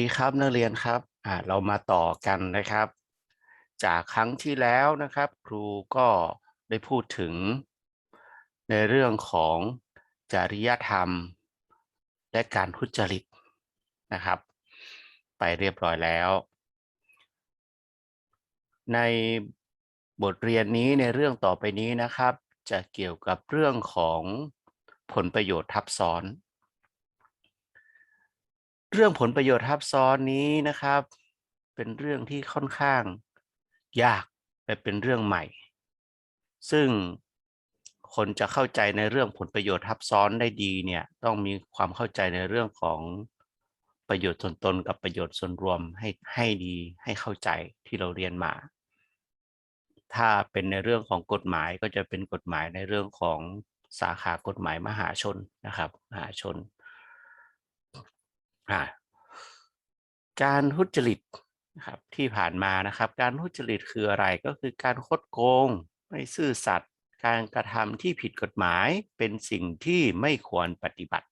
ดีครับนักเรียนครับอ่าเรามาต่อกันนะครับ จากครั้งที่แล้วนะครับ ครูก็ได้พูดถึง ในเรื่องของจริยธรรม และการทุจริตนะครับ ไปเรียบร้อยแล้ว ในบทเรียนนี้ในเรื่องต่อไปนี้นะครับ จะเกี่ยวกับเรื่องของผลประโยชน์ทับซ้อน เรื่องผลประโยชน์ทับซ้อนนี้นะครับ เป็นเรื่องที่ค่อนข้างยากและเป็นเรื่องใหม่ ซึ่งคนจะเข้าใจในเรื่องผลประโยชน์ทับซ้อนได้ดีเนี่ยต้องมีความเข้าใจในเรื่องของประโยชน์ส่วนตนกับประโยชน์ส่วนรวมให้ให้ดีให้เข้าใจที่เราเรียนมา ถ้าเป็นในเรื่องของกฎหมายก็จะเป็นกฎหมายในเรื่องของสาขากฎหมายมหาชนนะครับมหาชน อ่าการทุจริตนะครับที่ผ่านมานะครับ การทุจริตคืออะไรก็คือการคดโกง ไม่ซื่อสัตย์การกระทำที่ผิดกฎหมายเป็นสิ่งที่ไม่ควรปฏิบัติ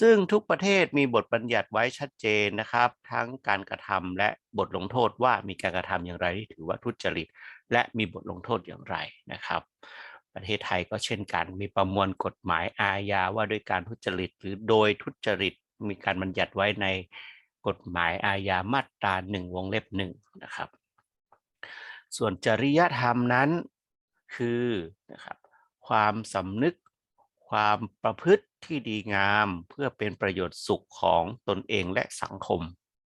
ซึ่งทุกประเทศมีบทบัญญัติไว้ชัดเจนนะครับ ทั้งการกระทำและบทลงโทษว่ามีการกระทำอย่างไรที่ถือว่าทุจริต และมีบทลงโทษอย่างไรนะครับประเทศไทยก็เช่นกันมีประมวลกฎหมายอาญาว่าด้วยการทุจริต หรือโดยทุจริต มีการบัญญัติไว้ในกฎหมายอาญามาตราหนึ่งวงเล็บหนึ่งนะครับ ส่วนจริยธรรมนั้นคือนะครับความสำนึกความประพฤติที่ดีงามเพื่อเป็นประโยชน์สุขของตนเองและสังคม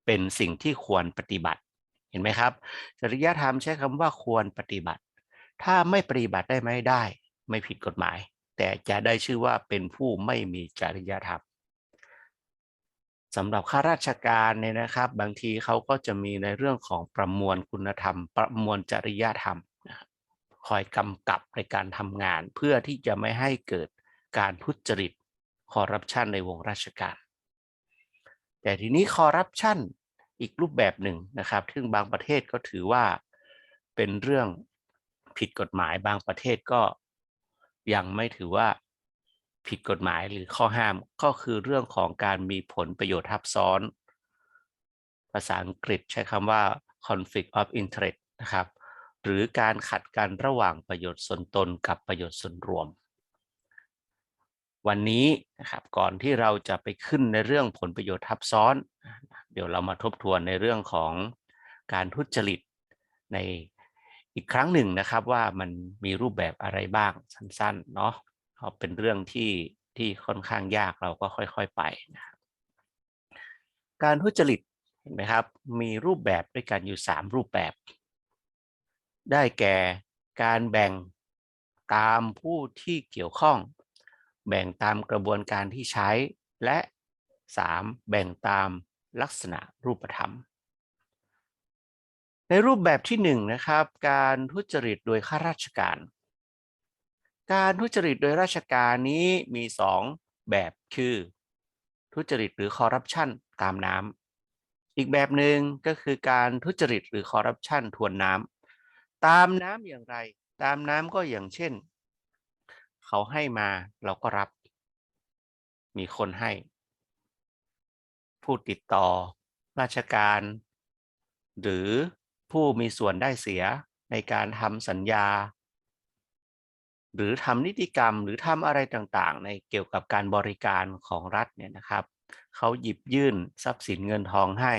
เป็นสิ่งที่ควรปฏิบัติ เห็นไหมครับ จริยธรรมใช้คำว่าควรปฏิบัติ ถ้าไม่ปฏิบัติได้ไหมได้ ไม่ผิดกฎหมาย แต่จะได้ชื่อว่าเป็นผู้ไม่มีจริยธรรม สำหรับข้าราชการเนี่ยนะครับ บางทีเขาก็จะมีในเรื่องของประมวลคุณธรรม ประมวลจริยธรรมครับคอยกำกับในการทำงาน เพื่อที่จะไม่ให้เกิดการทุจริตคอร์รัปชันในวงราชการ แต่ทีนี้คอร์รัปชันอีกรูปแบบหนึ่งนะครับ ซึ่งบางประเทศก็ถือว่าเป็นเรื่องผิดกฎหมายบางประเทศก็ยังไม่ถือว่า ผิดกฎหมายหรือข้อห้ามก็คือเรื่องของการมีผลประโยชน์ทับซ้อน ภาษาอังกฤษใช้คำว่า conflict of interest นะครับ หรือการขัดกันระหว่างประโยชน์ส่วนตนกับประโยชน์ส่วนรวม วันนี้นะครับก่อนที่เราจะไปขึ้นในเรื่องผลประโยชน์ทับซ้อน เดี๋ยวเรามาทบทวนในเรื่องของการทุจริตในอีกครั้งหนึ่งนะครับว่ามันมีรูปแบบอะไรบ้างสั้นๆเนาะ เป็นเรื่องที่ที่ค่อนข้างยากเราก็ค่อยๆไปนะครับการทุจริตเห็นไหมครับ มีรูปแบบด้วยกันอยู่ 3 รูปแบบ ได้แก่การแบ่งตามผู้ที่เกี่ยวข้อง แบ่งตามกระบวนการที่ใช้และ 3. แบ่งตามลักษณะรูปธรรม ในรูปแบบที่1นนะครับ การทุจริตโดยข้าราชการ การทุจริตโดยราชการนี้มี 2 แบบคือ ทุจริตหรือคอร์รัปชันตามน้ำอีกแบบหนึ่งก็คือการทุจริตหรือคอร์รัปชันทวนน้ำตามน้ำอย่างไร ตามน้ำก็อย่างเช่น เขาให้มาเราก็รับ มีคนให้ ผู้ติดต่อ ราชการ หรือผู้มีส่วนได้เสียในการทำสัญญา หรือทำนิติกรรมหรือทำอะไรต่างๆ ในเกี่ยวกับการบริการของรัฐเนี่ยนะครับเขาหยิบยื่นทรัพย์สินเงินทองให้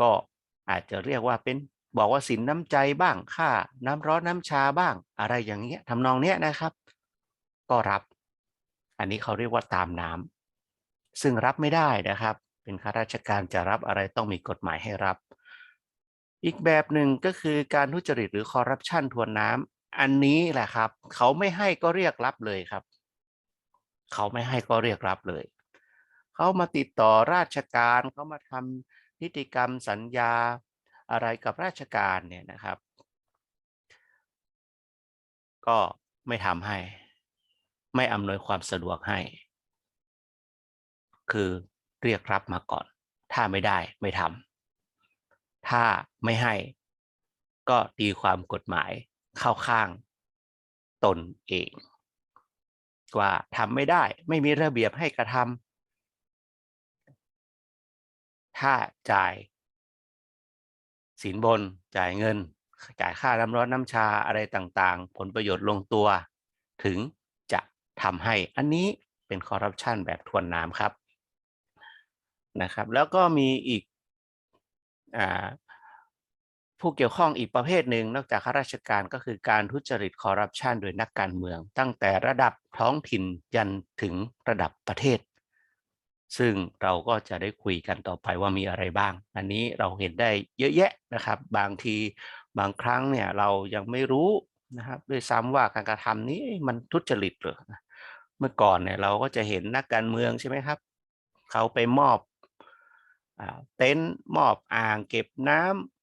ก็อาจจะเรียกว่าเป็นบอกว่าสินน้ำใจบ้างค่าน้ำร้อนน้ำชาบ้าง อะไรอย่างเงี้ยทำนองเนี้ยนะครับ ก็รับ อันนี้เขาเรียกว่าตามน้ำซึ่งรับไม่ได้นะครับ เป็นข้าราชการจะรับอะไรต้องมีกฎหมายให้รับ อีกแบบหนึ่งก็คือการทุจริตหรือคอร์รัปชันทวนน้ำ อันนี้แหละครับ เขาไม่ให้ก็เรียกรับเลยครับ เขาไม่ให้ก็เรียกรับเลย เขามาติดต่อราชการเขามาทำนิติกรรมสัญญาอะไรกับราชการเนี่ยนะครับ ก็ไม่ทำให้ ไม่อำนวยความสะดวกให้ คือเรียกรับมาก่อน ถ้าไม่ได้ไม่ทำถ้าไม่ให้ก็ตีความกฎหมาย เข้าข้างตนเอง ว่าทำไม่ได้ ไม่มีระเบียบให้กระทำถ้าจ่ายสินบนจ่ายเงิน จ่ายค่าน้ำร้อนน้ำชาอะไรต่างๆ ผลประโยชน์ลงตัว ถึงจะทำให้อันนี้เป็นคอร์รัปชันแบบทวนน้ำครับนะครับ แล้วก็มีอีกอา ผู้เกี่ยวข้องอีกประเภทหนึ่งนอกจากข้าราชการก็คือการทุจริตคอร์รัปชันโดยนักการเมือง ตั้งแต่ระดับท้องถิ่นยันถึงระดับประเทศ ซึ่งเราก็จะได้คุยกันต่อไปว่ามีอะไรบ้าง อันนี้เราเห็นได้เยอะแยะนะครับ บางทีบางครั้งเนี่ยเรายังไม่รู้นะครับด้วยซ้ำว่าการกระทำนี้มันทุจริตหรือเมื่อก่อนเนี่ยเราก็จะเห็นนักการเมืองใช่ไหมครับ เขาไปมอบเต็นท์มอบอ่างเก็บน้ำ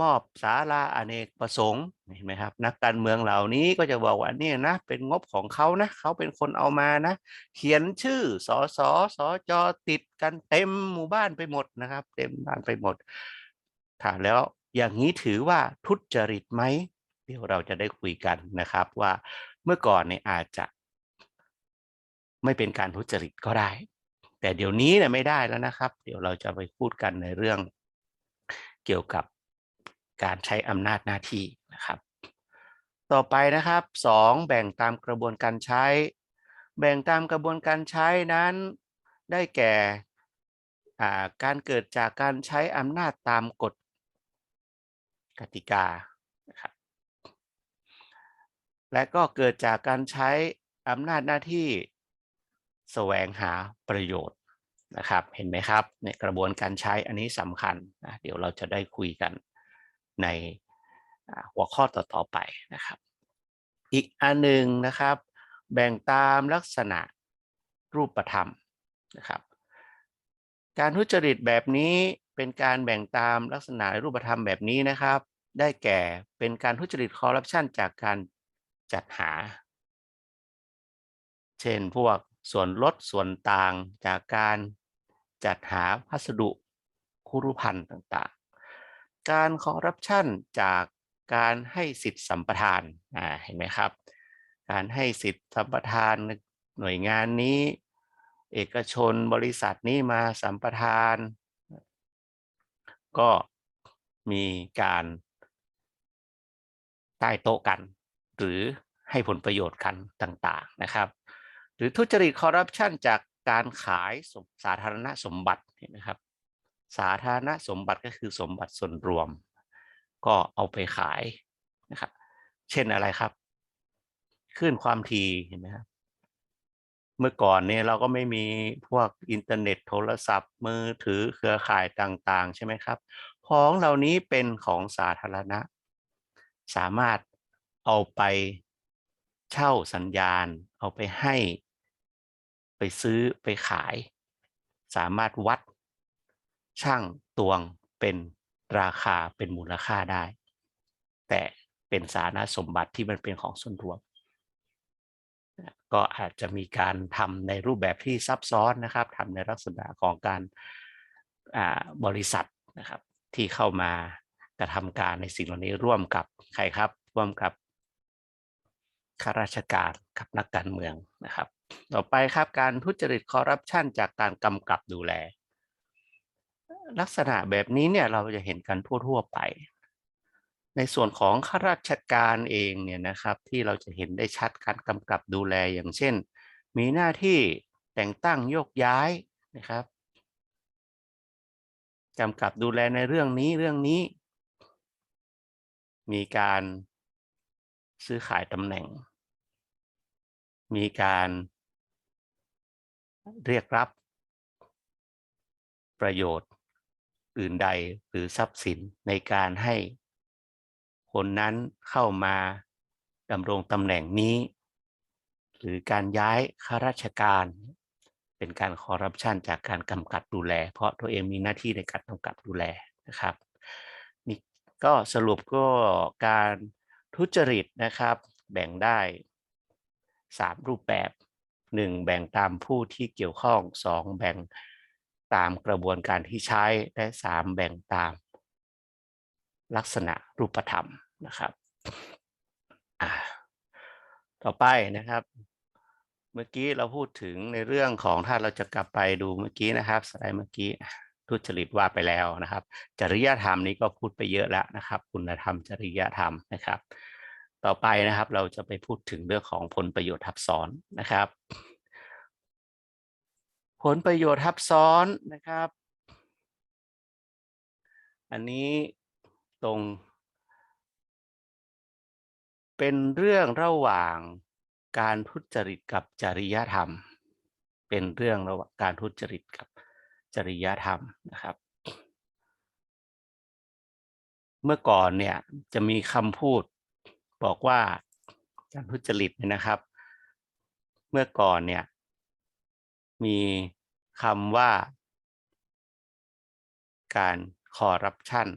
มอบศาลาอเนกประสงค์เห็นไหมครับ นักการเมืองเหล่านี้ก็จะบอกว่านี่นะเป็นงบของเขานะเขาเป็นคนเอามานะ เขียนชื่อสอสอสอจอติดกันเต็มหมู่บ้านไปหมดนะครับ เต็มบ้านไปหมดถามแล้วอย่างนี้ถือว่าทุจริตไหมเดี๋ยวเราจะได้คุยกันนะครับว่าเมื่อก่อนเนี่ยอาจจะ ไม่เป็นการทุจริตก็ได้ แต่เดี๋ยวนี้เนี่ยไม่ได้แล้วนะครับ เดี๋ยวเราจะไปพูดกันในเรื่องเกี่ยวกับ การใช้อำนาจหน้าที่นะครับ ต่อไปนะครับสองแบ่งตามกระบวนการใช้ แบ่งตามกระบวนการใช้นั้นได้แก่การเกิดจากการใช้อำนาจตามกฎกติกานะครับและก็เกิดจากการใช้อำนาจหน้าที่แสวงหาประโยชน์นะครับ เห็นไหมครับในกระบวนการใช้อันนี้สำคัญนะเดี๋ยวเราจะได้คุยกัน ในหัวข้อต่อๆไปนะครับ อีกอันหนึ่งนะครับ แบ่งตามลักษณะรูปธรรมนะครับ การทุจริตแบบนี้เป็นการแบ่งตามลักษณะรูปธรรมแบบนี้นะครับ ได้แก่เป็นการทุจริตคอร์รัปชันจากการจัดหา เช่นพวกส่วนลดส่วนต่างจากการจัดหาพัสดุคุรุพันธ์ต่าง การคอร์รัปชันจากการให้สิทธิสัมปทานอ่าเห็นไหมครับ การให้สิทธิสัมปทานหน่วยงานนี้ เอกชนบริษัทนี้มาสัมปทาน ก็มีการใต้โต๊ะกัน หรือให้ผลประโยชน์กันต่างๆนะครับ หรือทุจริตคอร์รัปชันจากการขายสาธารณสมบัตินะครับ สาธารณสมบัติก็คือสมบัติส่วนรวม ก็เอาไปขายนะครับเช่นอะไรครับขึ้นความถี่เห็นไหมครับเมื่อก่อนเนี่ยเราก็ไม่มีพวกอินเทอร์เน็ตโทรศัพท์ มือถือเครือข่ายต่างๆ ใช่ไหมครับ ของเหล่านี้เป็นของสาธารณะ สามารถเอาไปเช่าสัญญาณ เอาไปให้ ไปซื้อไปขาย สามารถวัด ช่างตวงเป็นราคาเป็นมูลค่าได้ แต่เป็นสาธารณสมบัติที่มันเป็นของส่วนรวม ก็อาจจะมีการทำในรูปแบบที่ซับซ้อนนะครับทำในลักษณะของการบริษัทนะครับ ที่เข้ามากระทำการในสิ่งเหล่านี้ร่วมกับใครครับ ร่วมกับข้าราชการกับนักการเมืองนะครับ ต่อไปครับการทุจริตคอร์รัปชันจากการกำกับดูแล ลักษณะแบบนี้เนี่ยเราจะเห็นกันทั่วๆไป ในส่วนของข้าราชการเองเนี่ยนะครับที่เราจะเห็นได้ชัดการกำกับดูแลอย่างเช่น มีหน้าที่แต่งตั้งโยกย้ายนะครับกำกับดูแลในเรื่องนี้เรื่องนี้ มีการซื้อขายตำแหน่ง มีการเรียกรับประโยชน์ อื่นใดหรือทรัพย์สินในการให้คนนั้นเข้ามาดำรงตำแหน่งนี้ หรือการย้ายข้าราชการ เป็นการคอร์รัปชันจากการกำกับดูแล เพราะตัวเองมีหน้าที่ในการกำกับดูแลนะครับนี่ก็สรุปก็การทุจริตนะครับ แบ่งได้ 3 รูปแบบ 1. แบ่งตามผู้ที่เกี่ยวข้อง 2. แบ่ง ตามกระบวนการที่ใช้และ 3. แบ่งตามลักษณะรูปธรรมนะครับ ต่อไปนะครับ เมื่อกี้เราพูดถึงในเรื่องของถ้าเราจะกลับไปดูเมื่อกี้นะครับสไลด์เมื่อกี้ทุจริตว่าไปแล้วนะครับ จริยธรรมนี้ก็พูดไปเยอะแล้วนะครับ คุณธรรมจริยธรรมนะครับ ต่อไปนะครับเราจะไปพูดถึงเรื่องของผลประโยชน์ทับซ้อนนะครับ ผลประโยชน์ทับซ้อนนะครับ อันนี้ตรง เป็นเรื่องระหว่างการทุจริตกับจริยธรรม เป็นเรื่องระหว่างการทุจริตกับจริยธรรมนะครับ เมื่อก่อนเนี่ยจะมีคำพูดบอกว่าการทุจริตเนี่ยนะครับ เมื่อก่อนเนี่ย มีคำว่า การคอร์รัปชัน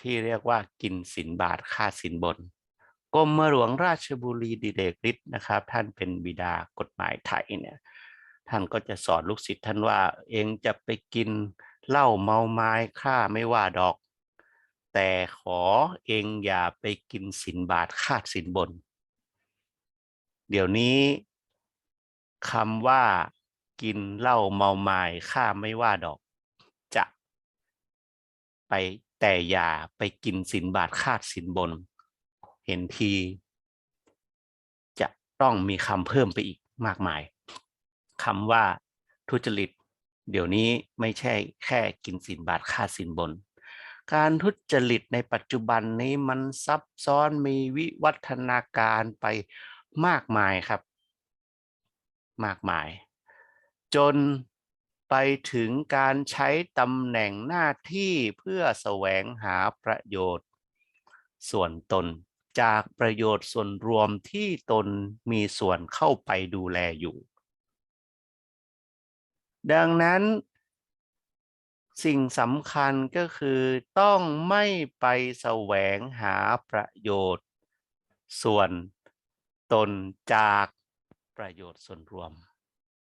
ที่เรียกว่ากินสินบาทค่าสินบนกรมหลวงราชบุรีดิเดกฤทธิ์นะครับ ท่านเป็นบิดากฎหมายไทยเนี่ยท่านก็จะสอนลูกศิษย์ท่านว่าเองจะไปกินเหล้าเมาไม้ค่าไม่ว่าดอก แต่ขอเองอย่าไปกินสินบาทคาดสินบน เดี๋ยวนี้ คำว่ากินเหล้าเมาไม้ค่าไม่ว่าดอก จะ ไปแต่อย่าไปกินสินบาทคาดสินบน เห็นที จะต้องมีคำเพิ่มไปอีกมากมายคำว่าทุจริต เดี๋ยวนี้ไม่ใช่แค่กินสินบาทค่าสินบน การทุจริตในปัจจุบันนี้มันซับซ้อนมีวิวัฒนาการไปมากมายครับ มากมาย จนไปถึงการใช้ตำแหน่งหน้าที่เพื่อแสวงหาประโยชน์ ส่วนตนจากประโยชน์ส่วนรวมที่ตนมีส่วนเข้าไปดูแลอยู่ ดังนั้น สิ่งสำคัญก็คือต้องไม่ไปแสวงหาประโยชน์ ส่วนตนจาก ประโยชน์ส่วนรวม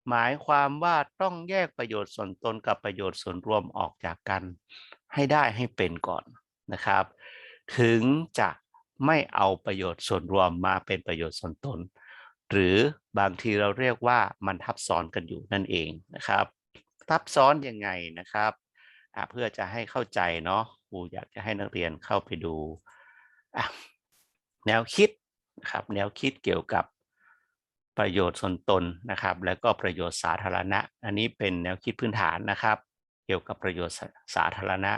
หมายความว่าต้องแยกประโยชน์ส่วนตนกับประโยชน์ส่วนรวมออกจากกัน ให้ได้ให้เป็นก่อนนะครับ ถึงจะไม่เอาประโยชน์ส่วนรวมมาเป็นประโยชน์ส่วนตน หรือบางทีเราเรียกว่ามันทับซ้อนกันอยู่นั่นเองนะครับ ทับซ้อนยังไงนะครับเพื่อจะให้เข้าใจเนาะครูอยากจะให้นักเรียนเข้าไปดูแนวคิดนะครับแนวคิดเกี่ยวกับ ประโยชน์ส่วนตนนะครับ แล้วก็ประโยชน์สาธารณะ อันนี้เป็นแนวคิดพื้นฐานนะครับ เกี่ยวกับประโยชน์สาธารณะ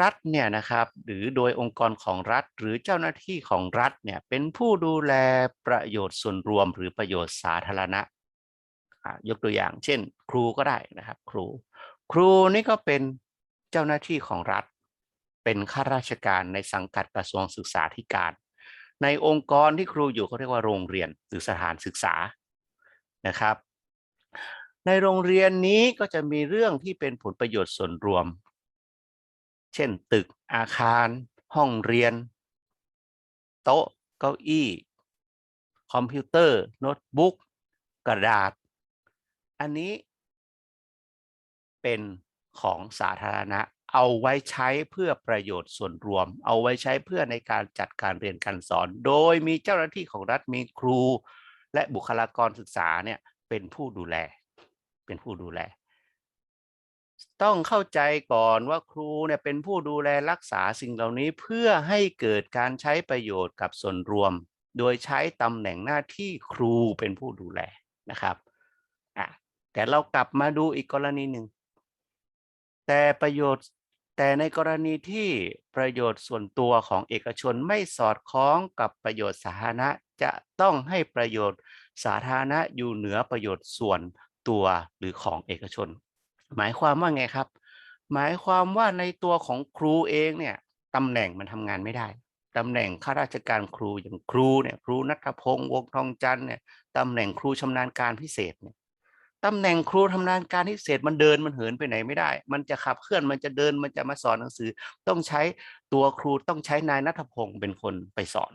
รัฐเนี่ยนะครับหรือโดยองค์กรของรัฐ หรือเจ้าหน้าที่ของรัฐเนี่ยเป็นผู้ดูแลประโยชน์ส่วนรวม หรือประโยชน์สาธารณะยกตัวอย่าง เช่น ครูก็ได้นะครับ ครู ครูนี่ก็เป็นเจ้าหน้าที่ของรัฐ เป็นข้าราชการในสังกัดกระทรวงศึกษาธิการ ในองค์กรที่ครูอยู่เขาเรียกว่าโรงเรียนหรือสถานศึกษานะครับ ในโรงเรียนนี้ก็จะมีเรื่องที่เป็นผลประโยชน์ส่วนรวม เช่น ตึกอาคาร ห้องเรียน โต๊ะ เก้าอี้ คอมพิวเตอร์ โน้ตบุ๊ก กระดาษ อันนี้เป็นของสาธารณะเอาไว้ใช้เพื่อประโยชน์ส่วนรวม เอาไว้ใช้เพื่อในการจัดการเรียนการสอน โดยมีเจ้าหน้าที่ของรัฐมีครู และบุคลากรศึกษาเนี่ยเป็นผู้ดูแล เป็นผู้ดูแล ต้องเข้าใจก่อนว่าครูเนี่ยเป็นผู้ดูแลรักษาสิ่งเหล่านี้เพื่อให้เกิดการใช้ประโยชน์กับส่วนรวม โดยใช้ตำแหน่งหน้าที่ครูเป็นผู้ดูแลนะครับอะแต่เรากลับมาดูอีกกรณีหนึ่ง แต่ประโยชน์แต่ในกรณีที่ประโยชน์ส่วนตัวของเอกชนไม่สอดคล้องกับประโยชน์สาธารณะ จะต้องให้ประโยชน์สาธารณะอยู่เหนือประโยชน์ส่วนตัวหรือของเอกชน หมายความว่าไงครับ หมายความว่าในตัวของครูเองเนี่ยตำแหน่งมันทำงานไม่ได้ตำแหน่งข้าราชการครูอย่างครูเนี่ยครูนัทพงศ์วงทองจันทร์เนี่ยตำแหน่งครูชำนาญการพิเศษเนี่ย ตำแหน่งครูทำงานการพิเศษมันเดินมันเหินไปไหนไม่ได้ มันจะขับเคลื่อนมันจะเดินมันจะมาสอนหนังสือ ต้องใช้ตัวครูต้องใช้นายนัทพงศ์เป็นคนไปสอน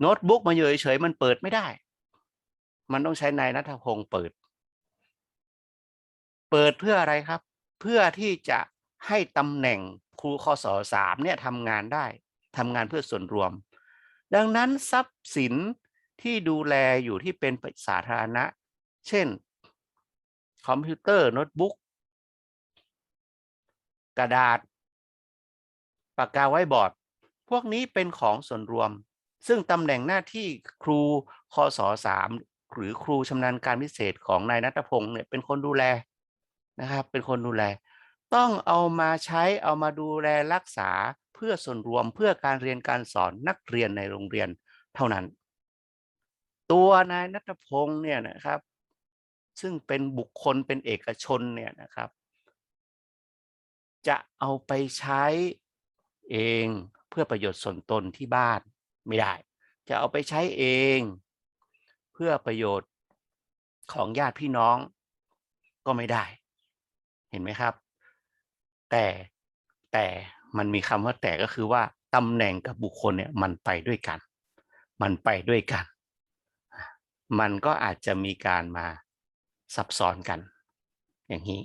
โน้ตบุ๊กมาอยู่เฉยๆมันเปิดไม่ได้ มันต้องใช้นายนัทพงศ์เปิด เปิดเพื่ออะไรครับ เพื่อที่จะให้ตำแหน่งครูคศสามเนี่ยทำงานได้ทำงานเพื่อส่วนรวม ดังนั้นทรัพย์สินที่ดูแลอยู่ที่เป็นสาธารณะ เช่น คอมพิวเตอร์โน้ตบุ๊กกระดาษ ปากกาไว้บอร์ด พวกนี้เป็นของส่วนรวม ซึ่งตำแหน่งหน้าที่ครูคศสามหรือครูชำนาญการพิเศษของนายนัทพงศ์เนี่ยเป็นคนดูแลนะครับ เป็นคนดูแล ต้องเอามาใช้เอามาดูแลรักษาเพื่อส่วนรวมเพื่อการเรียนการสอนนักเรียนในโรงเรียนเท่านั้น ตัวนายนัทพงศ์เนี่ยนะครับ ซึ่งเป็นบุคคลเป็นเอกชนเนี่ยนะครับ จะเอาไปใช้เองเพื่อประโยชน์ส่วนตนที่บ้านไม่ได้ จะเอาไปใช้เอง เพื่อประโยชน์ของญาติพี่น้องก็ไม่ได้ เห็นไหมครับ แต่แต่มันมีคำว่าแต่ก็คือว่าตำแหน่งกับบุคคลเนี่ยมันไปด้วยกัน มันไปด้วยกัน มันก็อาจจะมีการมา ซับซ้อนกัน อย่างนี้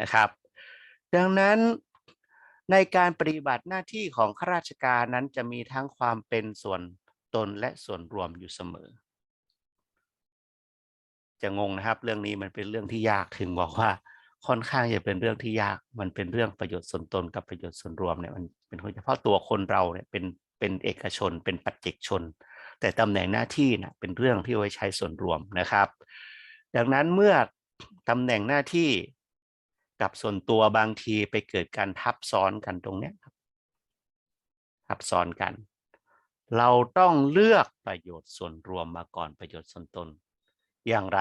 นะครับ ดังนั้นในการปฏิบัติหน้าที่ของข้าราชการนั้นจะมีทั้งความเป็นส่วนตนและส่วนรวมอยู่เสมอ จะงงนะครับ เรื่องนี้มันเป็นเรื่องที่ยากถึงบอกว่าค่อนข้างจะเป็นเรื่องที่ยาก มันเป็นเรื่องประโยชน์ส่วนตนกับประโยชน์ส่วนรวมเนี่ยมันเป็นเฉพาะตัวคนเราเนี่ยเป็นเป็นเอกชน เป็นปัจเจกชน แต่ตำแหน่งหน้าที่นะเป็นเรื่องที่ไว้ใช้ส่วนรวมนะครับ ดังนั้นเมื่อตำแหน่งหน้าที่กับส่วนตัวบางทีไปเกิดการทับซ้อนกันตรงนี้ครับ ทับซ้อนกัน เราต้องเลือกประโยชน์ส่วนรวมมาก่อนประโยชน์ส่วนตน อย่างไร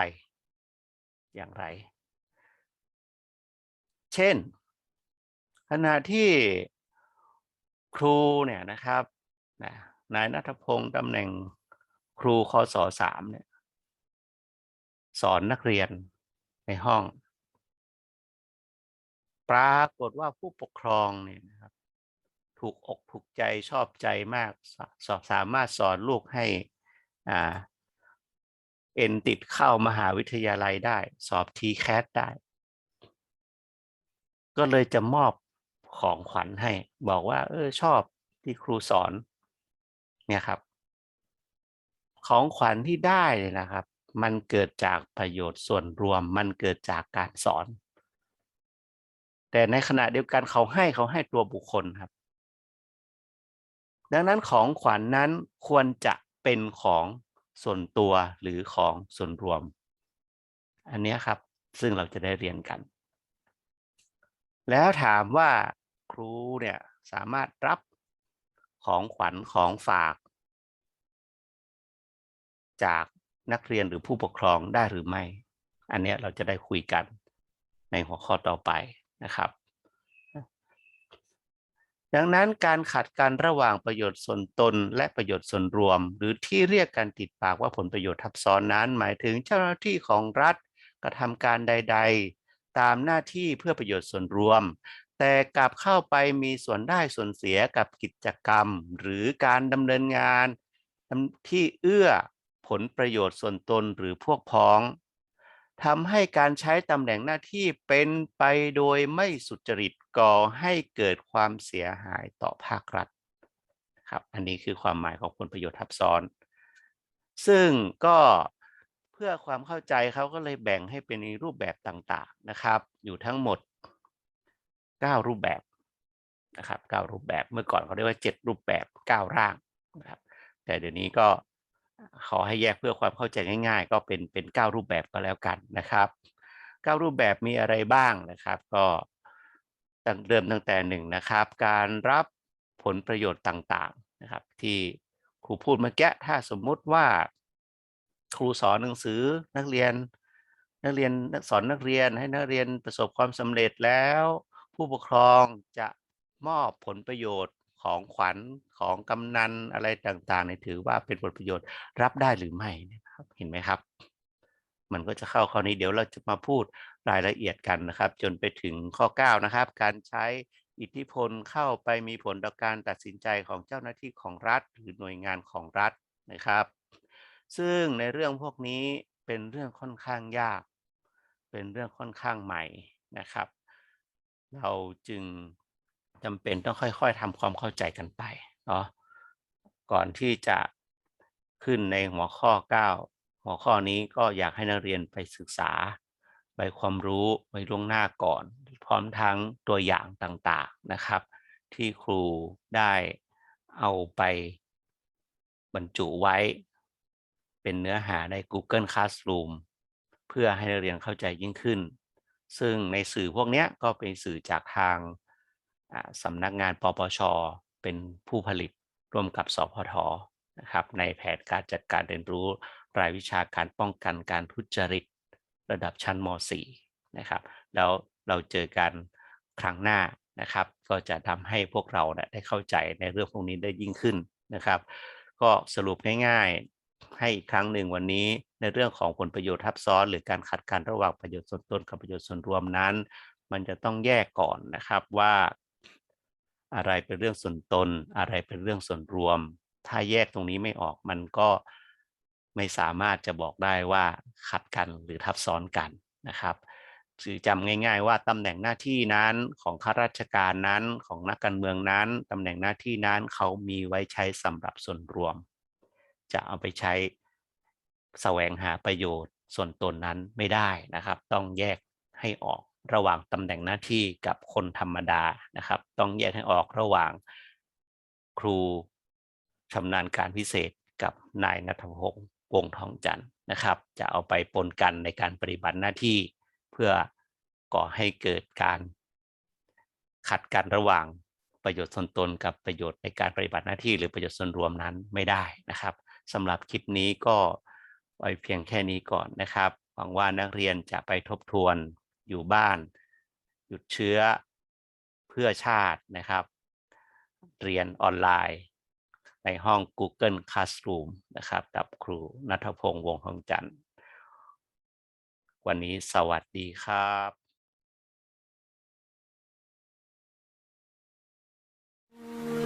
อย่างไร เช่น ขณะที่ครูเนี่ยนะครับนะนายนัทพงศ์ตำแหน่งครูคศสามเนี่ย สอนนักเรียนในห้อง ปรากฏว่าผู้ปกครองเนี่ยนะครับ ถูกอกถูกใจชอบใจมากสสสามารถสอนลูกให้อ่าเอ็นติดเข้ามหาวิทยาลัยได้ สอบทีแคสได้ ก็เลยจะมอบของขวัญให้ บอกว่า เออชอบที่ครูสอน เนี่ยครับ ของขวัญที่ได้เนี่ยนะครับ มันเกิดจากประโยชน์ส่วนรวม มันเกิดจากการสอน แต่ในขณะเดียวกันเขาให้เขาให้ตัวบุคคลครับ ดังนั้นของขวัญนนั้นควรจะเป็นของส่วนตัวหรือของส่วนรวม อันนี้ครับซึ่งเราจะได้เรียนกัน แล้วถามว่าครูเนี่ยสามารถรับของขวัญของฝาก จาก นักเรียนหรือผู้ปกครองได้หรือไม่ อันนี้เราจะได้คุยกันในหัวข้อต่อไปนะครับ ดังนั้นการขัดกันระหว่างประโยชน์ส่วนตนและประโยชน์ส่วนรวม หรือที่เรียกกันติดปากว่าผลประโยชน์ทับซ้อนนั้น หมายถึงเจ้าหน้าที่ของรัฐกระทำการใด ๆ ตามหน้าที่เพื่อประโยชน์ส่วนรวม แต่กลับเข้าไปมีส่วนได้ส่วนเสียกับกิจกรรม หรือการดำเนินงานที่เอื้อ ผลประโยชน์ส่วนตนหรือพวกพ้องทำให้การใช้ตำแหน่งหน้าที่เป็นไปโดยไม่สุจริตก่อให้เกิดความเสียหายต่อภาครัฐครับอันนี้คือความหมายของผลประโยชน์ทับซ้อน ซึ่งก็เพื่อความเข้าใจเขาก็เลยแบ่งให้เป็นในรูปแบบต่างๆนะครับ อยู่ทั้งหมด 9 รูปแบบนะครับ9รูปแบบเมื่อก่อนเขาเรียกว่า 7 รูปแบบ 9 ร่างนะครับแต่เดี๋ยวนี้ก็ ขอให้แยกเพื่อความเข้าใจง่าย ๆ ก็เป็นเป็นเก้ารูปแบบก็แล้วกันนะครับเก้ารูปแบบมีอะไรบ้างนะครับ ก็ตั้งเริ่มตั้งแต่หนึ่งนะครับ การรับผลประโยชน์ต่างๆนะครับ ที่ครูพูดเมื่อกี้ถ้าสมมุติว่า ครูสอนหนังสือนักเรียน นักเรียนสอนนักเรียนให้นักเรียนประสบความสำเร็จแล้ว ผู้ปกครองจะมอบผลประโยชน์ ของขวัญของกำนันอะไรต่างๆเนี่ยถือว่าเป็นผลประโยชน์รับได้หรือไม่นะครับเห็นไหมครับ มันก็จะเข้าข้อนี้เดี๋ยวเราจะมาพูดรายละเอียดกันนะครับ จนไปถึงข้อ 9 นะครับ การใช้อิทธิพลเข้าไปมีผลต่อการตัดสินใจของเจ้าหน้าที่ของรัฐ หรือหน่วยงานของรัฐนะครับ ซึ่งในเรื่องพวกนี้เป็นเรื่องค่อนข้างยาก เป็นเรื่องค่อนข้างใหม่นะครับ เราจึง จำเป็นต้องค่อยๆทำความเข้าใจกันไปเนาะก่อนที่จะขึ้นในหัวข้อ 9 หัวข้อนี้ก็อยากให้นักเรียนไปศึกษาใบความรู้ไว้ล่วงหน้าก่อน พร้อมทั้งตัวอย่างต่างๆนะครับ ที่ครูได้เอาไปบรรจุไว้ เป็นเนื้อหาใน Google Classroom เพื่อให้นักเรียนเข้าใจยิ่งขึ้น ซึ่งในสื่อพวกนี้ก็เป็นสื่อจากทาง สำนักงานปปช เป็นผู้ผลิตร่วมกับสพทนะครับในแผนการจัดการเรียนรู้รายวิชาการป้องกันการทุจริตระดับชั้นม .4 นะครับแล้วเราเจอกันครั้งหน้านะครับ ก็จะทำให้พวกเราเนี่ยได้เข้าใจในเรื่องพวกนี้ได้ยิ่งขึ้นนะครับ ก็สรุปง่ายๆ ให้อีกครั้งหนึ่งวันนี้ในเรื่องของผลประโยชน์ทับซ้อน หรือการขัดกันระหว่างประโยชน์ส่วนตนกับประโยชน์ส่วนรวมนั้น มันจะต้องแยกก่อนนะครับว่า อะไรเป็นเรื่องส่วนตน อะไรเป็นเรื่องส่วนรวม ถ้าแยกตรงนี้ไม่ออกมันก็ไม่สามารถจะบอกได้ว่าขัดกันหรือทับซ้อนกันนะครับคือจำง่าย ๆ ว่าตำแหน่งหน้าที่นั้นของข้าราชการนั้นของนักการเมืองนั้นตำแหน่งหน้าที่นั้นเขามีไว้ใช้สำหรับส่วนรวม จะเอาไปใช้แสวงหาประโยชน์ส่วนตนนั้นไม่ได้นะครับ ต้องแยกให้ออก ระหว่างตำแหน่งหน้าที่กับคนธรรมดานะครับ ต้องแยกให้ออกระหว่างครูชำนาญการพิเศษกับนายนัทพงศ์วงทองจันทร์นะครับ จะเอาไปปนกันในการปฏิบัติหน้าที่เพื่อก่อให้เกิดการขัดกันระหว่างประโยชน์ส่วนตนกับประโยชน์ในการปฏิบัติหน้าที่หรือประโยชน์ส่วนรวมนั้นไม่ได้นะครับสำหรับคลิปนี้ก็ไว้เพียงแค่นี้ก่อนนะครับ หวังว่านักเรียนจะไปทบทวน อยู่บ้าน หยุดเชื้อเพื่อชาตินะครับ เรียนออนไลน์ ในห้อง Google Classroom นะครับ กับครูนัทพงศ์วงทองจันทร์ วันนี้สวัสดีครับอืม